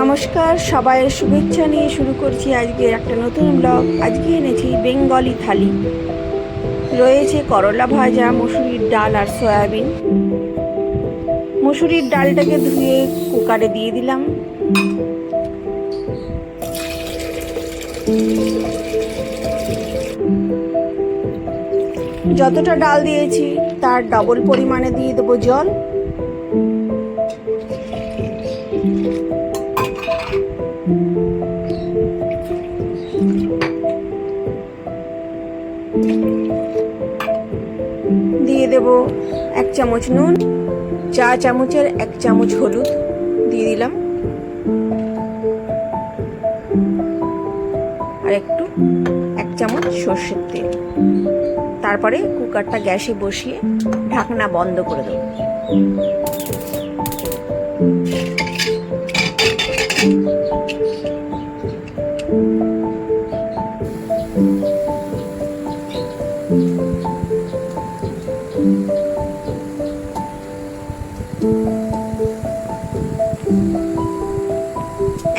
নমস্কার, সবাইয়ের শুভেচ্ছা নিয়ে শুরু করছি আজকে একটা নতুন ব্লগ আজকে এনেছি বেঙ্গলি থালি। রয়েছে করলা ভাজা, মুসুরির ডাল আর সয়াবিন। মুসুরির ডালটাকে ধুয়ে কুকারে দিয়ে দিলাম। যতটা ডাল দিয়েছি, তার ডবল পরিমাণে দিয়ে দেবো জল। এক চামচ নুন, চা চামচের এক চামচ হলুদ দিয়ে দিলাম। আর একটু, এক চামচ সর্ষের তেল। তারপরে কুকারটা গ্যাসে বসিয়ে ঢাকনা বন্ধ করে দেবো।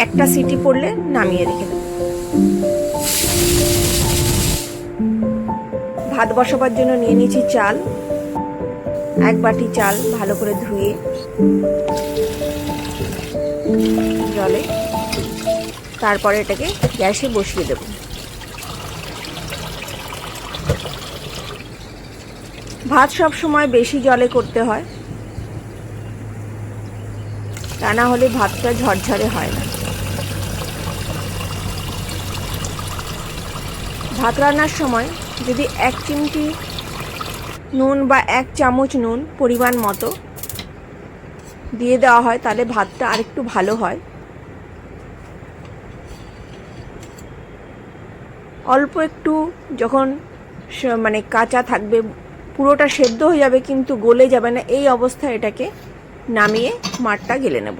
একটা সিটি পড়লে নামিয়ে রেখে দেবো। ভাত বসাবার জন্য নিয়ে নিয়েছি চাল, এক বাটি চাল ভালো করে ধুয়ে জলে তারপরে এটাকে গ্যাসে বসিয়ে দেব। ভাত সব সময় বেশি জলে করতে হয়। তা না হলে ভাতটা ঝরঝরে হয় না। ভাত রান্নার সময় যদি এক চিমটি নুন বা এক চামচ নুন পরিমাণ মতো দিয়ে দেওয়া হয়, তাহলে ভাতটা আরেকটু ভালো হয়। অল্প একটু যখন মানে কাঁচা থাকবে, পুরোটা সেদ্ধ হয়ে যাবে কিন্তু গলে যাবে না, এই অবস্থায় এটাকে নামিয়ে মাঠটা গেলে নেব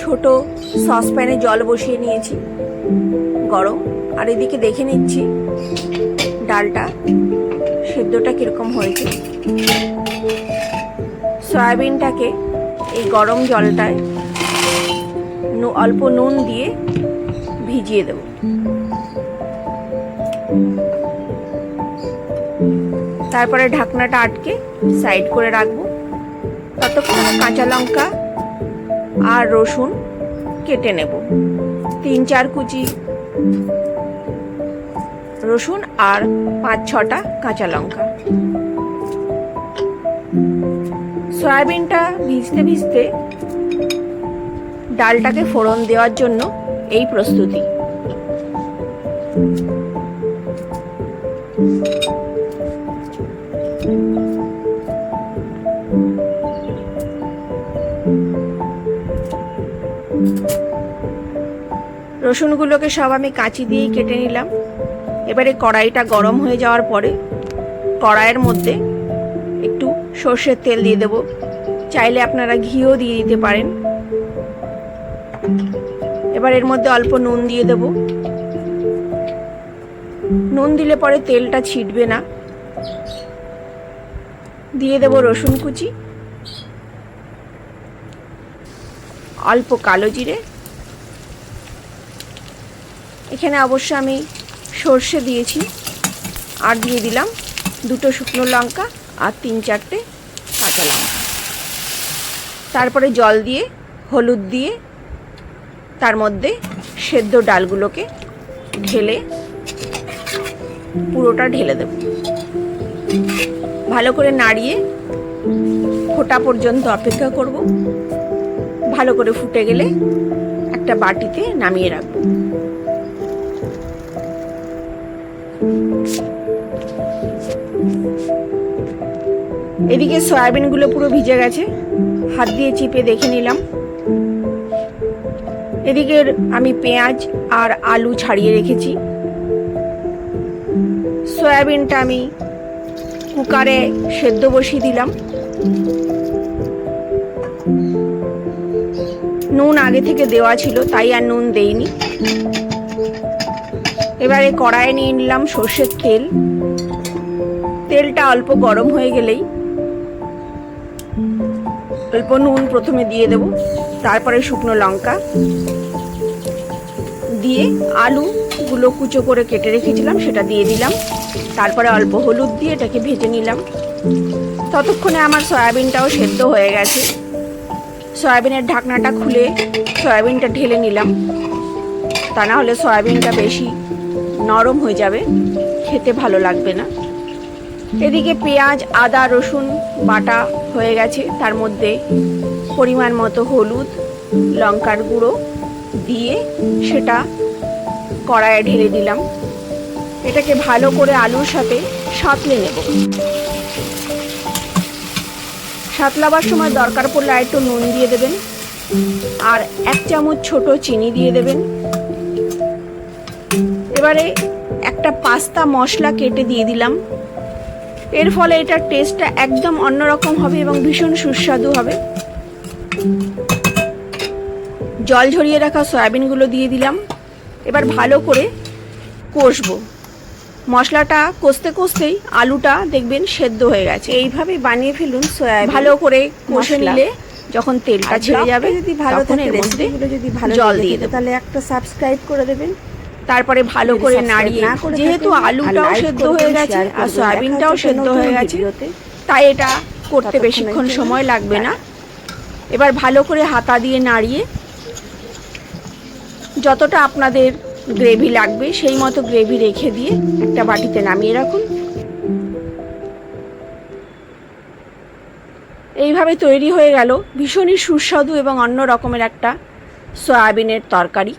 ছোট সসপ্যানে জল বসিয়ে নিয়েছি। গরম, আর এদিকে দেখে নিচ্ছি ডালটা সেদ্ধটা কীরকম হয়েছে। সয়াবিনটাকে এই গরম জলটায় অল্প নুন দিয়ে ভিজিয়ে দেব। তারপরে ঢাকনাটা আটকে সাইড করে রাখব। ততক্ষণ কাঁচা লঙ্কা আর রসুন কেটে নেব। তিন চার কুচি রসুন আর পাঁচ ছটা কাঁচা লঙ্কা। সয়াবিনটা ভিজতে ভিজতে ডালটাকে ফোড়ন দেওয়ার জন্য এই প্রস্তুতি। রসুনগুলোকে সব আমি কাঁচি দিয়েই কেটে নিলাম। এবারে কড়াইটা গরম হয়ে যাওয়ার পরে কড়াইয়ের মধ্যে একটু সর্ষের তেল দিয়ে দেব। চাইলে আপনারা ঘিও দিয়ে দিতে পারেন। এবার এর মধ্যে অল্প নুন দিয়ে দেব। নুন দিলে পরে তেলটা ছিটবে না। দিয়ে দেব রসুন কুচি। অল্প কালো জিরে। এখানে অবশ্য আমি সর্ষে দিয়েছি। আর দিয়ে দিলাম দুটো শুকনো লঙ্কা আর তিন চারটে কাঁচা লঙ্কা। তারপরে জল দিয়ে, হলুদ দিয়ে, তার মধ্যে সেদ্ধ ডালগুলোকে ঢেলে পুরোটা ঢেলে দেব। ভালো করে নাড়িয়ে ফোটা পর্যন্ত অপেক্ষা করব। ভালো করে ফুটে গেলে একটা বাটিতে নামিয়ে রাখব। এদিকে সয়াবিনগুলো পুরো ভিজে গেছে। হাত দিয়ে চিপে দেখে নিলাম। এদিকে আমি পেঁয়াজ আর আলু ছাড়িয়ে রেখেছি। সয়াবিনটা আমি কুকারে সেদ্ধ বসিয়ে দিলাম। নুন আগে থেকে দেওয়া ছিল, তাই আর নুন দেইনি। এবারে কড়াইয়ে নিয়ে নিলাম সর্ষের তেল। তেলটা অল্প গরম হয়ে গেলেই অল্প নুন প্রথমে দিয়ে দেব, তারপরে শুকনো লঙ্কা দিয়ে আলুগুলো কুচো করে কেটে রেখেছিলাম, সেটা দিয়ে দিলাম। তারপরে অল্প হলুদ দিয়ে এটাকে ভেজে নিলাম। ততক্ষণে আমার সয়াবিনটাও সেদ্ধ হয়ে গেছে। সয়াবিনের ঢাকনাটা খুলে সয়াবিনটা ঢেলে নিলাম। তা না হলে সয়াবিনটা বেশি নরম হয়ে যাবে, খেতে ভালো লাগবে না। এদিকে পেঁয়াজ, আদা, রসুন বাটা হয়ে গেছে। তার মধ্যে পরিমাণ মতো হলুদ, লঙ্কার গুঁড়ো দিয়ে সেটা কড়াইয়ে ঢেলে দিলাম। এটাকে ভালো করে আলুর সাথে সাঁতলে নেব। সাঁতলাবার সময় দরকার পড়লে একটু নুন দিয়ে দেবেন। আর এক চামচ ছোট চিনি দিয়ে দেবেন। এবারে একটা পাস্তা মশলা কেটে দিয়ে দিলাম। এর ফলে এটার টেস্টটা একদম অন্যরকম হবে এবং ভীষণ সুস্বাদু হবে। জল ঝরিয়ে রাখা সয়াবিনগুলো দিয়ে দিলাম। এবার ভালো করে কষবো। মশলাটা কষতে কষতেই আলুটা দেখবেন সেদ্ধ হয়ে গেছে। এইভাবে বানিয়ে ফেলুন সয়াবিন। ভালো করে কষে নিলে যখন তেলটা ছেড়ে যাবে যদি ভালো থাকে রেসিপিগুলো যদি ভালো জল দিয়ে থাকে, দেবো। তাহলে একটা সাবস্ক্রাইব করে দেবেন। তারপরে ভালো করে নাড়িয়ে যেহেতু আলুটাও সেদ্ধ হয়ে গেছে আর। সয়াবিনটাও সেদ্ধ হয়ে গেছে তাই এটা করতে বেশিক্ষণ সময় লাগবে না। এবার ভালো করে হাতা দিয়ে নাড়িয়ে যতটা আপনাদের গ্রেভি লাগবে সেই মতো গ্রেভি রেখে দিয়ে একটা বাটিতে নামিয়ে রাখুন। এইভাবে তৈরি হয়ে গেল ভীষণই সুস্বাদু এবং অন্য রকমের একটা সয়াবিনের তরকারি।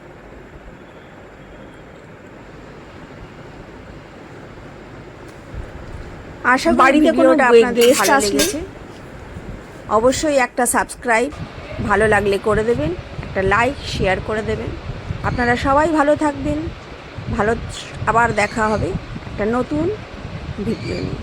আশা বাড়িতে কোনো ভিডিওটা গে- আপনাদের guest ভালো আসলে অবশ্যই একটা সাবস্ক্রাইব ভালো লাগলে করে দেবেন একটা লাইক শেয়ার করে দেবেন। আপনারা সবাই ভালো থাকবেন। ভালো আবার দেখা হবে একটা নতুন ভিডিও নিয়ে।